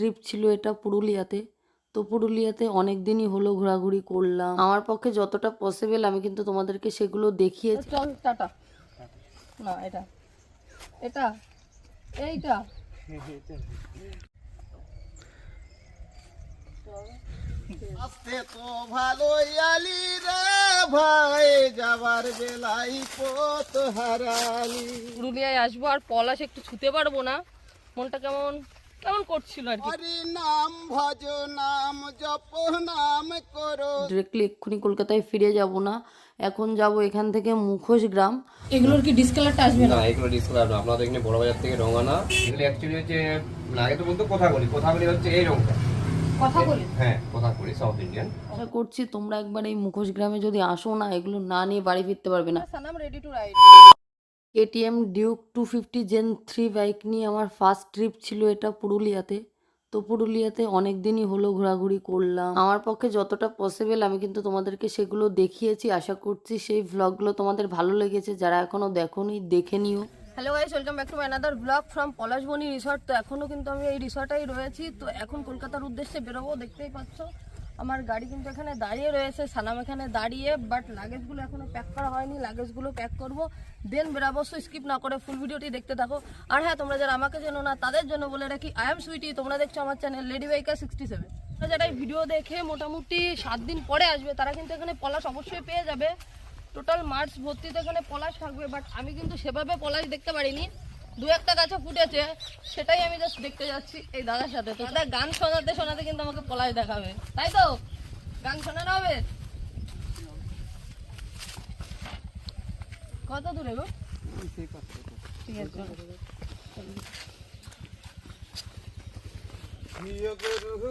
Trip ছিল এটা পুরুলিয়াতে। তো পুরুলিয়াতে অনেক দিনই হলো ঘোরাঘুরি করলাম। আমার পক্ষে যতটা পসিবল আমি কিন্তু তোমাদেরকে সেগুলো দেখিয়েছি চল টাটা। না এটা। এটা। এইটা। আসতে তো ভালোই আলি রে ভাই যাবার বেলাই পথ হারালি। পুরুলিয়ায় আসব আর পলাশ একটু ছুতে পারব না। মনটা কেমন? কেমন করছিল আর কি? হরি নাম ভজ নাম জপ নাম করো। ডিরেক্টলি এক্ষুনি কলকাতায় ফিরে যাব না। এখন যাব এখান থেকে মুখোশ গ্রাম। এগুলোর কি ডিসকালারটা আসবে না? এগুলো ডিসকালার না। আপনাদের এখানে বড় বাজার থেকে রঙানা এগুলো অ্যাকচুয়ালি হচ্ছে না আগে তো বলতো কোথাগুলি কোথাগুলি হচ্ছে এই রঙটা কথা বলি? হ্যাঁ কোথাগুলি সাউথ ইন্ডিয়ান আশা করছি তোমরা একবার এই মুখোশ গ্রামে যদি আসো না এগুলো না নিয়ে বাড়ি ফিরতে পারবে না। Sanam ready to ride KTM Duke two fifty gen three bike নিয়ে আমার ফার্স্ট ট্রিপ ছিল এটা পুরুলিয়াতে। তো পুরুলিয়াতে অনেক দিনই হলো ঘোরাঘুরি করলাম। আমার পক্ষে যতটা পসিবল আমি কিন্তু তোমাদেরকে সেগুলো দেখিয়েছি, আশা করছি সেই ভ্লগগুলো তোমাদের ভালো লেগেছে। যারা এখনও দেখোনি, দেখে নিও। Hello guys welcome back to another blog from Palashbani resort তো এখনও কিন্তু আমি এই রিসর্টেই রয়েছি। তো এখন কলকাতার উদ্দেশ্যে বেরোবো, দেখতেই পাচ্ছ। আমার গাড়ি কিন্তু এখানে দাঁড়িয়ে রয়েছে, সালাম এখানে দাঁড়িয়ে বাট লাগেজগুলো এখনও প্যাক করা হয়নি লাগেজগুলো প্যাক করব। দেন বেরাবো স্কিপ না করে ফুল ভিডিওটি দেখতে থাকো। আর হ্যাঁ তোমরা যারা আমাকে চেনো না, তাদের জন্য বলে রাখি আই এম সুইটি তোমরা দেখছ আমার channel lady biker sixty seven যারা এই ভিডিও দেখে মোটামুটি সাত দিন পরে আসবে, তারা কিন্তু এখানে পলাশ অবশ্যই পেয়ে যাবে। টোটাল মার্চ ভর্তিতে এখানে পলাশ থাকবে বাট আমি কিন্তু সেভাবে পলাশ দেখতে পারিনি। দু একটা গাছে ফুটেছে, সেটাই আমি জাস্ট দেখতে যাচ্ছি এই দাদার সাথে। তো দাদা গান শোনাতে শোনাতে কিন্তু আমাকে পলাশ দেখাবে। তাই তো? গান শোনানো হবে? কত দূরে গো? ঠিক আছে। গরু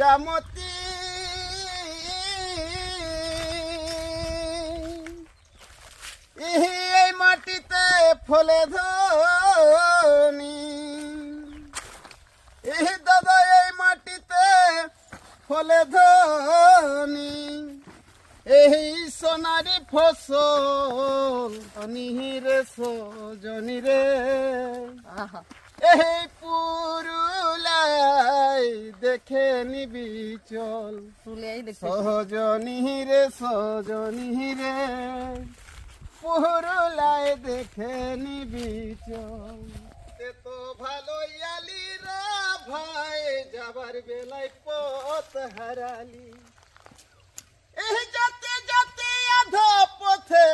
এ হীরামতি এই মাটিতে ফলে ধনি। দাদা এই মাটিতে ফলে ধনি। এই সোনারি ফসল অনিহিরে সজনি রে। আহা। এই পুরুলাই দেখে নিবি চল। সজনি রে সজনি রে। পুরুলায় দেখে নিবি চল। তে তো ভালোই আলি রে ভাই যাবার বেলায় পথ হারালি। এই যাতে যাতে আধা পথে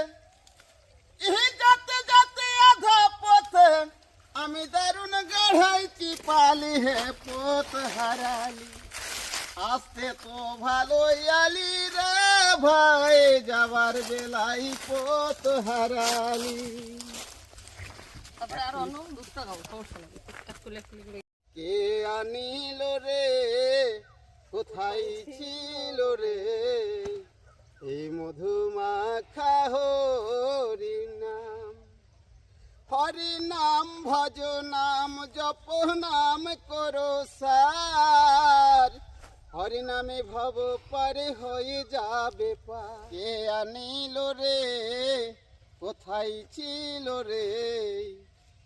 আমি দারুণ গাড়াইছি পালি হে পথ হারালি। আসতে তো ভালোই আলি রে ভাই যাবার বেলাই পথ হারালি। কে আনিল রে কোথায় ছিল রে? এই মধুমাখা হরি নাম হরি নাম ভজ নাম জপ নাম করো সার হরি নামে ভব পারে হয়ে যাবে কে আনিল রে? কোথায় ছিল রে?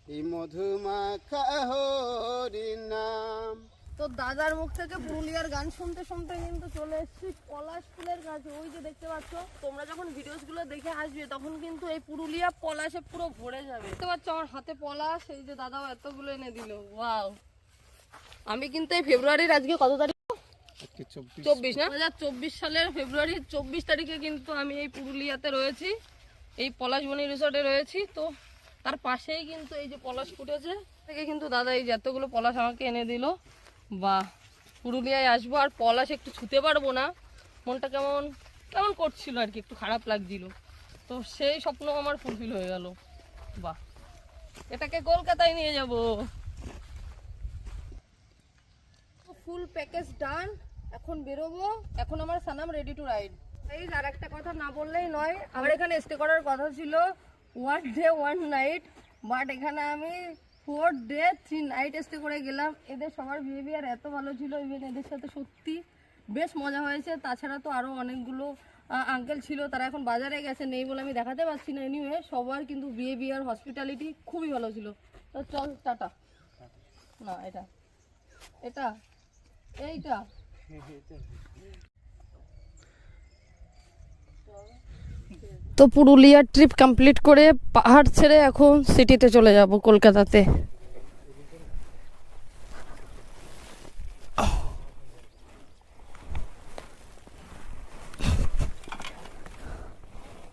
এই মধুমাখা হরি নাম তো দাদার মুখ থেকে পুরুলিয়ার গান শুনতে শুনতে কিন্তু চলে এসেছি পলাশ ফুলের কাছে ওই যে দেখতে পাচ্ছ তোমরা যখন ভিডিওসগুলো দেখে আসবে তখন কিন্তু এই পুরুলিয়া পলাশে পুরো ভরে যাবে। দেখতে পাচ্ছ আমার হাতে পলাশ এই যে দাদাও এতগুলো এনে দিল। ওয়াও আমি কিন্তু এই ফেব্রুয়ারির আজকে কত তারিখ? চব্বিশ। না? দু হাজার চব্বিশ সালের ফেব্রুয়ারির চব্বিশ তারিখে কিন্তু আমি এই পুরুলিয়াতে রয়েছি। এই পলাশবনি রিসর্টে রয়েছি। তো তার পাশেই কিন্তু এই যে পলাশ ফুটেছে থেকে কিন্তু দাদা এই যে এতগুলো পলাশ আমাকে এনে দিল। বাহ, পুরুলিয়ায় আসব আর পলাশ একটু ছুতে পারব না। মনটা কেমন কেমন করছিল আর কি, একটু খারাপ লাগছিল। তো সেই স্বপ্ন আমার ফুলফিল হয়ে গেল। বাহ, এটাকে কলকাতায় নিয়ে যাব। ফুল প্যাকেজ ডান এখন বেরোবো। এখন আমার সানাম রেডি টু রাইড এই আর একটা কথা না বললেই নয়, আমার এখানে স্টে করার কথা ছিল one day one night but এখানে আমি four day three night stay করে গেলাম। এদের সবার বিহেভিয়ার এত ভালো ছিল ইভেন এদের সাথে সত্যি বেশ মজা হয়েছে। তাছাড়া তো আরও অনেকগুলো আঙ্কেল ছিল, তারা এখন বাজারে গেছে, নেই বলে আমি দেখাতে পারছি না। এনিওয়ে সবার কিন্তু বিহেভিয়ার হসপিটালিটি খুবই ভালো ছিল। তো চল, টাটা। না, এটা এটা, এইটা। তো পুরুলিয়ার ট্রিপ কমপ্লিট করে পাহাড় ছেড়ে এখন সিটিতে চলে যাব কলকাতাতে।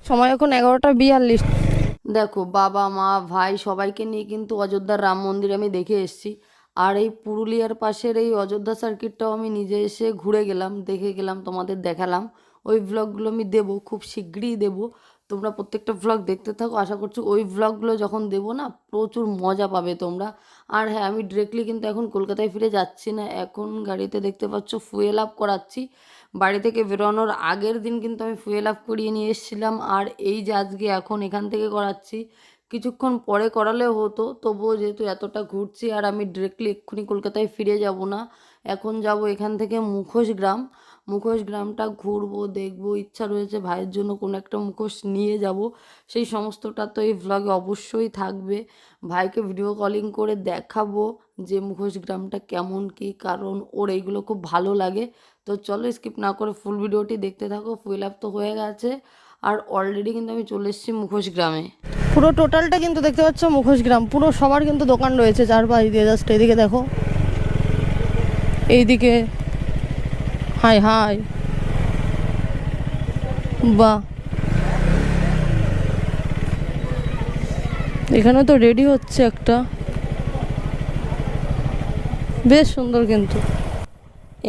সময় এখন এগারোটা বিয়াল্লিশ। দেখো, বাবা, মা, ভাই সবাইকে নিয়ে কিন্তু অযোধ্যার রাম মন্দির আমি দেখে এসেছি। আর এই পুরুলিয়ার পাশের এই অযোধ্যা সার্কিটটাও আমি নিজে এসে ঘুরে গেলাম, দেখে গেলাম, তোমাদের দেখালাম। ওই ভ্লগগুলো আমি দেবো, খুব শীঘ্রই দেবো। তোমরা প্রত্যেকটা ভ্লগ দেখতে থাকো, আশা করছি ওই ভ্লগগুলো যখন দেবো না, প্রচুর মজা পাবে তোমরা। আর হ্যাঁ আমি ডিরেক্টলি কিন্তু এখন কলকাতায় ফিরে যাচ্ছি না। এখন গাড়িতে দেখতে পাচ্ছ ফুয়েল আপ করাচ্ছি। বাড়ি থেকে বেরোনোর আগের দিন কিন্তু আমি ফুয়েল আপ করিয়ে নিয়ে এসেছিলাম। আর এই যে আজকে এখন এখান থেকে করাচ্ছি, কিছুক্ষণ পরে করালেও হতো, তবুও যেহেতু এতটা ঘুরছি আর আমি ডিরেক্টলি এক্ষুনি কলকাতায় ফিরে যাব না, এখন যাব এখান থেকে মুখোশ গ্রাম। মুখোশ গ্রামটা ঘুরবো, দেখব, ইচ্ছা রয়েছে ভাইয়ের জন্য কোনো একটা মুখোশ নিয়ে যাব। সেই সমস্তটা তো এই ভ্লগে অবশ্যই থাকবে। ভাইকে ভিডিও কলিং করে দেখাবো যে মুখোশ গ্রামটা কেমন, কি কারণ, ওর এইগুলো খুব ভালো লাগে। তো চলো স্কিপ না করে ফুল ভিডিওটি দেখতে থাকো ফুল আপ তো হয়ে গেছে। আর অলরেডি কিন্তু আমি চলে এসেছি মুখোশ গ্রামে। পুরো টোটালটা কিন্তু দেখতে পাচ্ছ মুখোশ গ্রাম। পুরো সবার কিন্তু দোকান রয়েছে চারপাশ দিয়ে। জাস্ট এদিকে দেখো। এইদিকে হাই হাই। বাহ। এখানে তো রেডি হচ্ছে একটা। বেশ সুন্দর কিন্তু।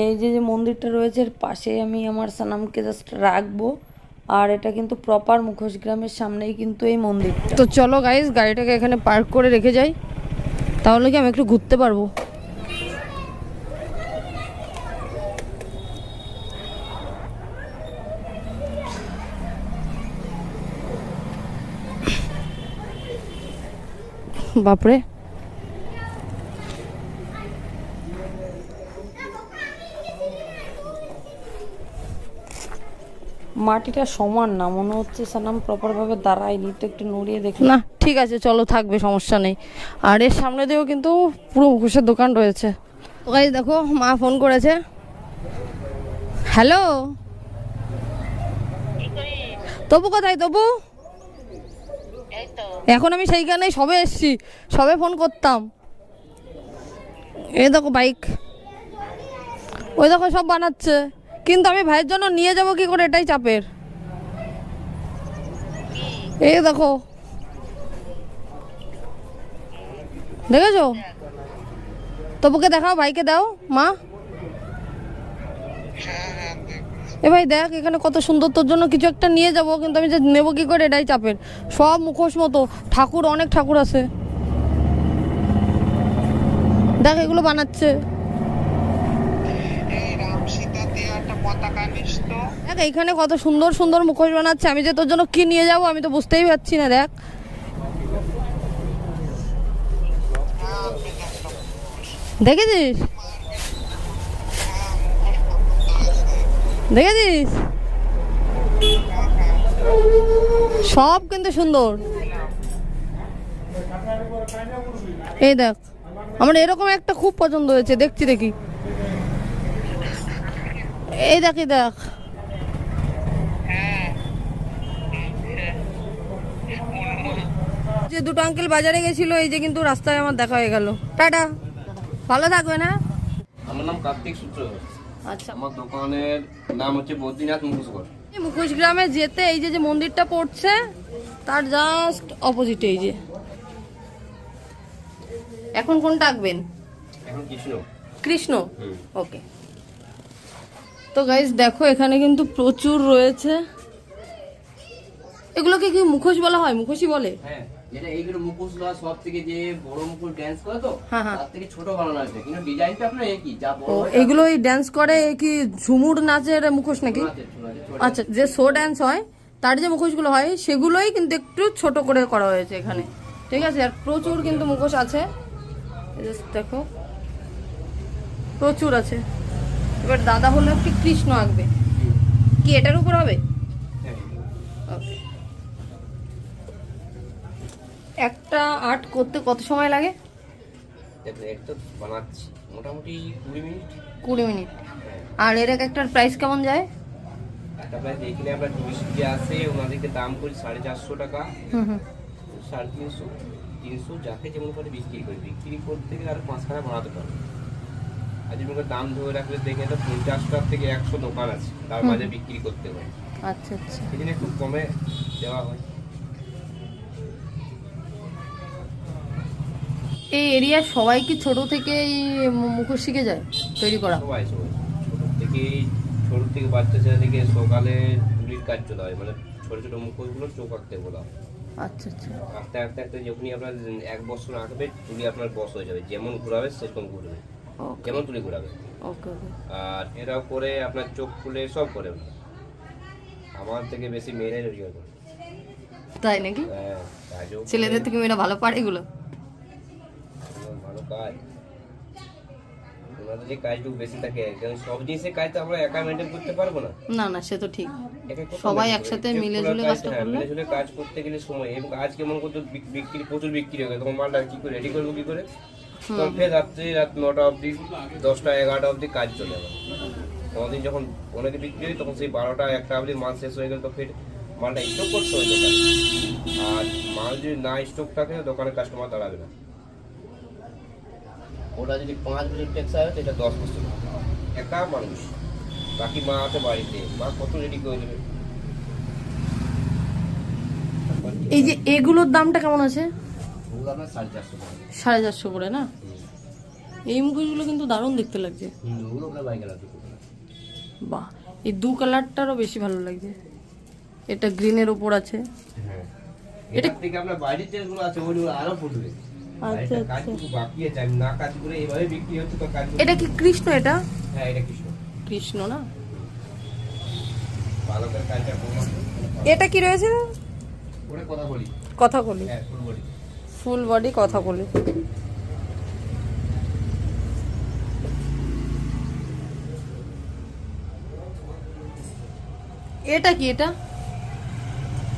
এই যে যে মন্দিরটা রয়েছে, এর পাশে আমি আমার সানামকে জাস্ট রাখব। আর এটা কিন্তু প্রপার মুখোশ গ্রামের সামনেই কিন্তু এই মন্দির তো চলো গাইস গাড়িটাকে এখানে পার্ক করে রেখে যাই। তাহলে কি আমি একটু ঘুরতে পারব? বাপরে। মাটিটা সমান না মনে হচ্ছে সানাম প্রপারভাবে দাঁড়ায়নি তো একটু নড়িয়ে দেখ। না ঠিক আছে চলো থাকবে সমস্যা নেই। আর এর সামনে দিয়েও কিন্তু পুরো মুখোশের দোকান রয়েছে। দেখো মা ফোন করেছে। হ্যালো? তবু কোথায় তবু? এখন আমি সেইখানে সবে এসছি, সবে ফোন করতাম। এই দেখো বাইক ওই দেখো সব বানাচ্ছে। কিন্তু আমি ভাইয়ের জন্য নিয়ে যাব কি করে? এটাই চাপের। এই দেখো। দেখেছ? তবুকে দেখাও, ভাইকে দাও, মা। এ ভাই দেখ, এখানে কত সুন্দর তোর জন্য কিছু একটা নিয়ে যাব, কিন্তু আমি যে নেব কি করে এটাই চাপের। সব মুখোশ মতো, ঠাকুর, অনেক ঠাকুর আছে। দেখ, এগুলো বানাচ্ছে। দেখ এইখানে কত সুন্দর সুন্দর মুখোশ বানাচ্ছে। আমি যে তোর জন্য কি নিয়ে যাব, আমি তো বুঝতেই পারছি না, দেখ। দেখেছিস? দেখেছিস সব কিন্তু সুন্দর। এই দেখ, আমার এরকম একটা খুব পছন্দ হয়েছে, দেখছি দেখি। এই দেখ দেখ। যে দুটো আঙ্কেল বাজারে গেছিল, এই যে কিন্তু রাস্তায় আমার দেখা হয়ে গেল। টাটা। ভালো থাকবে না? আমার নাম কার্তিক সূত্র আচ্ছা। আমার দোকানের নাম হচ্ছে বদ্রীনাথ এই মুখোশ গ্রামে যেতে এই যে যে মন্দিরটা পড়ছে তার জাস্ট অপোজিটে এই যে। এখন কোনটা আঁকবেন এখন কৃষ্ণ। কৃষ্ণ? ওকে। তো গাইজ দেখো এখানে কিন্তু প্রচুর রয়েছে। এগুলোকে কি মুখোশ বলা হয়? মুখোশই বলে? হ্যাঁ। যেটা এইগুলো মুখোশগুলো সব থেকে যে বড় মুখোশ ড্যান্স করে তো হ্যাঁ, হ্যাঁ। তার থেকে ছোট বানানো হয়েছে কিন্তু ডিজাইনটা আপনার একই যা বড় এগুলো ড্যান্স করে কি ঝুমুর নাচের মুখোশ নাকি? আছে, আছে, আচ্ছা যে শো ড্যান্স হয় তার যে মুখোশগুলো হয় সেগুলোই কিন্তু একটু ছোট করে করা হয়েছে এখানে। ঠিক আছে? আর প্রচুর কিন্তু মুখোশ আছে। দেখো প্রচুর আছে। এবার দাদা হলো একটি কৃষ্ণ আঁকবে? কি এটার উপর হবে হ্যাঁ ওকে একটা আর্ট করতে কত সময় লাগে? বানাচ্ছি মোটামুটি কুড়ি মিনিট। কুড়ি মিনিট। হ্যাঁ। আর এর এক একটার প্রাইস কেমন যায়? তারপরে এখানে আমরা টুরিস্ট যে আসে ওনাদেরকে দাম করি সাড়ে চারশো টাকা। সাড়ে তিনশো তিনশো যাকে যেমন করে বিক্রি করি বিক্রি করতে গেলে আরও পাঁচখানা পারবে। আর যদি মনে করো দাম ধরে রাখলে দেখে তো পঞ্চাশ টাকা থেকে একশো দোকান আছে তার মাঝে বিক্রি করতে হয়। আচ্ছা আচ্ছা। জন্য একটু কমে দেওয়া হয়। এই এরিয়ার সবাই কি ছোট থেকে মুখোশ শিখে যায় তৈরি করা? সবাই সবাই। ছোট থেকে ছোট থেকে বাচ্চা ছেলে থেকে সকালে তুলির কাজ চলে হয় মানে ছোট ছোট মুখোশগুলো চোখ আঁকতে বলা। আচ্ছা আচ্ছা। আঁকতে আঁকতে আঁকতে যখনই আপনার এক বছর আঁকবে তুলি আপনার বস হয়ে যাবে। যেমন ঘুরাবে সেরকম ঘুরবে। ওকে যেমন তুলি ঘুরাবে। ওকে আর এরাও করে আপনার চোখ খুলে সব করে আমার থেকে বেশি মেয়েরাই রোজগার করে। তাই নাকি? হ্যাঁ ছেলেদের থেকে মেয়েরা ভালো পারে এগুলো? কাজ। ওনাদের যে কাজটুকু বেশি থাকে কারণ সব জিনিসের কাজ তো আমরা একা মেনটেন করতে পারব না। না না সে তো ঠিক। সবাই একসাথে মিলে ঝুলে কাজটা হ্যাঁ, করলে? মিলে ঝুলে কাজ করতে গেলে সময় এবং আজ কেমন করতো বিক্রি প্রচুর বিক্রি হবে তখন মালটা কি করে রেডি করব কি করে? তখন ফের রাত্রি রাত নটা অবধি দশটা এগারোটা অবধি কাজ চলে যাবে। কোনোদিন যখন অনেকে বিক্রি হয় তখন সেই বারোটা একটা অবধি মাল শেষ হয়ে গেলে তো ফের মালটা স্টক করতে হয় দোকানে। আর মাল যদি না স্টক থাকে দোকানে কাস্টমার দাঁড়াবে না। ওটা যদি পাঁচ বছর ট্যাক্স হয় তো এটা দশ বছর। একা মানুষ। বাকি মা আছে বাড়িতে। মা কত রেডি করে দেবে? এই যে এগুলোর দামটা কেমন আছে? সাড়ে চারশো করে। না? এই মুখোশগুলো কিন্তু দারুণ দেখতে লাগছে। বাহ এই দু কালারটারও বেশি ভালো লাগছে। এটা গ্রিনের ওপর আছে। হ্যাঁ। এটা- এটা থেকে আপনার বাইরের যেগুলো আছে ওগুলো আরও ফুটবে। আচ্ছা, এটা করে- এটা কি কৃষ্ণ এটা? হ্যাঁ এটা কৃষ্ণ। কৃষ্ণ না? এটা কি রয়েছে? কথা বলি। কথা বলি। হ্যাঁ বলি ফুল বডি কথা বলি। এটা কি এটা?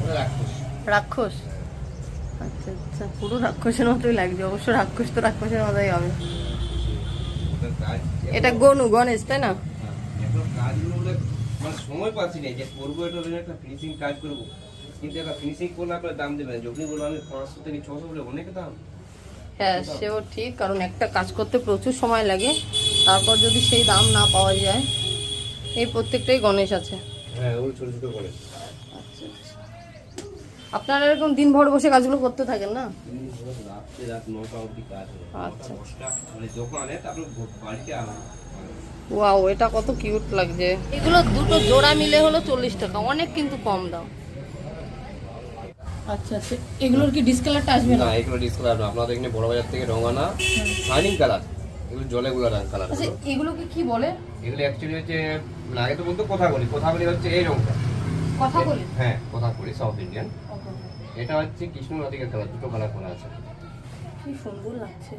রাক্ষস। রাক্ষস? আচ্ছা আচ্ছা পুরো রাক্ষসের মতোই লাগছে। অবশ্য রাক্ষস তো রাক্ষসের মতোই হবে। এটা গনু গণেশ তাই না? হ্যাঁ, মানে সময় পাচ্ছি না যে করব এটা একটা ফিনিশিং কাজ করব। কিন্তু একটা ফিনিশিং করলে আপনার দাম যখনই বলব আমি পাঁচশো থেকে ছশো বলে অনেক দাম। হ্যাঁ সেও ঠিক কারণ একটা কাজ করতে প্রচুর সময় লাগে। তারপর যদি সেই দাম না পাওয়া যায় এই প্রত্যেকটাই গণেশ আছে। হ্যাঁ ওগুলো ছোটো ছোটো করে আচ্ছা আপনারা এরকম দিনভর বসে কাজগুলো করতে থাকেন না? রাত নটা অবধি কাজ আচ্ছা। মানে ওয়াও এটা কত কিউট লাগছে। এগুলো দুটো জোড়া মিলে হলো চল্লিশ টাকা অনেক কিন্তু কম দাম। আচ্ছা আচ্ছা। এগুলোর কি ডিসকালারটা আসবে না? এগুলো ডিসকালার না। আপনাদের এখানে বড় বাজার থেকে রঙানা শাইনিং কালার এগুলো জলে গুলো কালার আচ্ছা এগুলোকে কি বলে? এগুলো অ্যাকচুয়ালি হচ্ছে তো বলতো কথা বলি। কথা বলি হচ্ছে এই রঙটা কথা বলে? হ্যাঁ কথা বলি সাউথ ইন্ডিয়ান এটা হচ্ছে কৃষ্ণ রাধিকা কালার দুটো কালার করা আছে। কি সুন্দর লাগছে।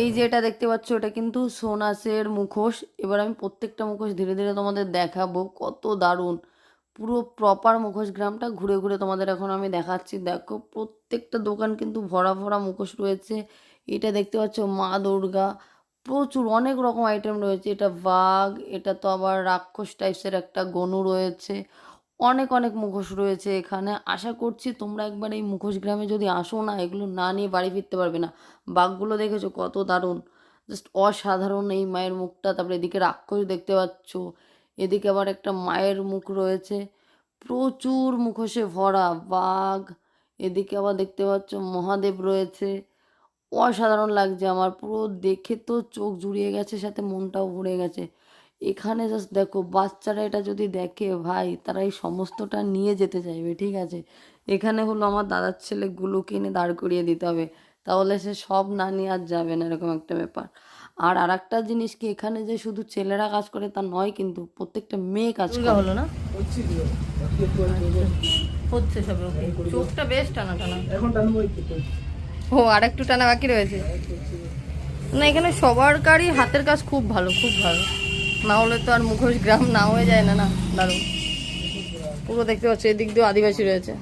এই যে এটা দেখতে পাচ্ছ, এটা কিন্তু সোনাসের মুখোশ। এবার আমি প্রত্যেকটা মুখোশ ধীরে ধীরে তোমাদের দেখাবো, কত দারুণ। পুরো প্রপার মুখোশ গ্রামটা ঘুরে ঘুরে তোমাদের এখন আমি দেখাচ্ছি। দেখো, প্রত্যেকটা দোকান কিন্তু ভরা ভরা মুখোশ রয়েছে। এটা দেখতে পাচ্ছ মা দুর্গা। প্রচুর, অনেক রকম আইটেম রয়েছে। এটা বাঘ, এটা তো আবার রাক্ষস টাইপসের একটা গনু রয়েছে। অনেক অনেক মুখোশ রয়েছে এখানে। আশা করছি তোমরা একবার এই মুখোশ গ্রামে যদি আসো না, এগুলো না নিয়ে বাড়ি ফিরতে পারবে না। বাঘগুলো দেখেছ কত দারুণ। জাস্ট অসাধারণ এই মায়ের মুখটা। তারপরে এদিকে রাক্ষস দেখতে পাচ্ছ। এদিকে আবার একটা মায়ের মুখ রয়েছে। প্রচুর মুখোশে ভরা বাঘ। এদিকে আবার দেখতে পাচ্ছ মহাদেব রয়েছে। অসাধারণ লাগছে আমার পুরো দেখে তো চোখ জুড়িয়ে গেছে সাথে মনটাও ভরে গেছে। এখানে জাস্ট দেখো বাচ্চারা এটা যদি দেখে ভাই তারা এই সমস্তটা নিয়ে যেতে চাইবে ঠিক আছে? এখানে হলো আমার দাদার ছেলেগুলো কিনে দাঁড় করিয়ে দিতে হবে তাহলে সে সব না নিয়ে আর যাবে না এরকম একটা ব্যাপার। আর আর একটা জিনিস কি এখানে যে শুধু ছেলেরা কাজ করে তা নয় কিন্তু প্রত্যেকটা মেয়ে কাজ করে। হলো না? হচ্ছে সবে চোখটা বেশ টানা টানা এখন। ও, আর একটু টানা বাকি রয়েছে। না, এখানে সবার কারই হাতের কাজ খুব ভালো খুব ভালো। না হলে তো আর মুখোশ গ্রাম না হয়ে যায় না না? দারুণ। পুরো দেখতে পাচ্ছি, এদিক দিয়েও আদিবাসী রয়েছে।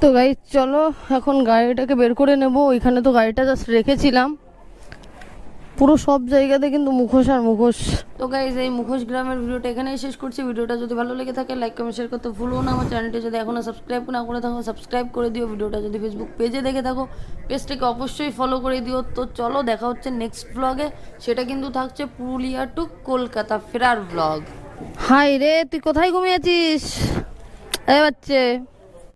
তো গাই চলো, এখন গাড়িটাকে বের করে নেব। ওইখানে তো গাড়িটা জাস্ট রেখেছিলাম। পুরো সব জায়গাতে কিন্তু মুখোশ আর মুখোশ। তো গাইজ এই মুখোশ গ্রামের ভিডিওটা এখানেই শেষ করছি। ভিডিওটা যদি ভালো লেগে থাকে লাইক কমেন্ট শেয়ার করতে ভুলো না। আমার চ্যানেলটি যদি এখনও সাবস্ক্রাইব না করে থাকো সাবস্ক্রাইব করে দিও। ভিডিওটা যদি ফেসবুক পেজে দেখে থাকো পেজটাকে অবশ্যই ফলো করে দিও। তো চলো দেখা হচ্ছে নেক্সট ব্লগে সেটা কিন্তু থাকছে পুরুলিয়া টু কলকাতা ফেরার ব্লগ হাই রে তুই কোথায় ঘুমিয়েছিস এ বাচ্চে।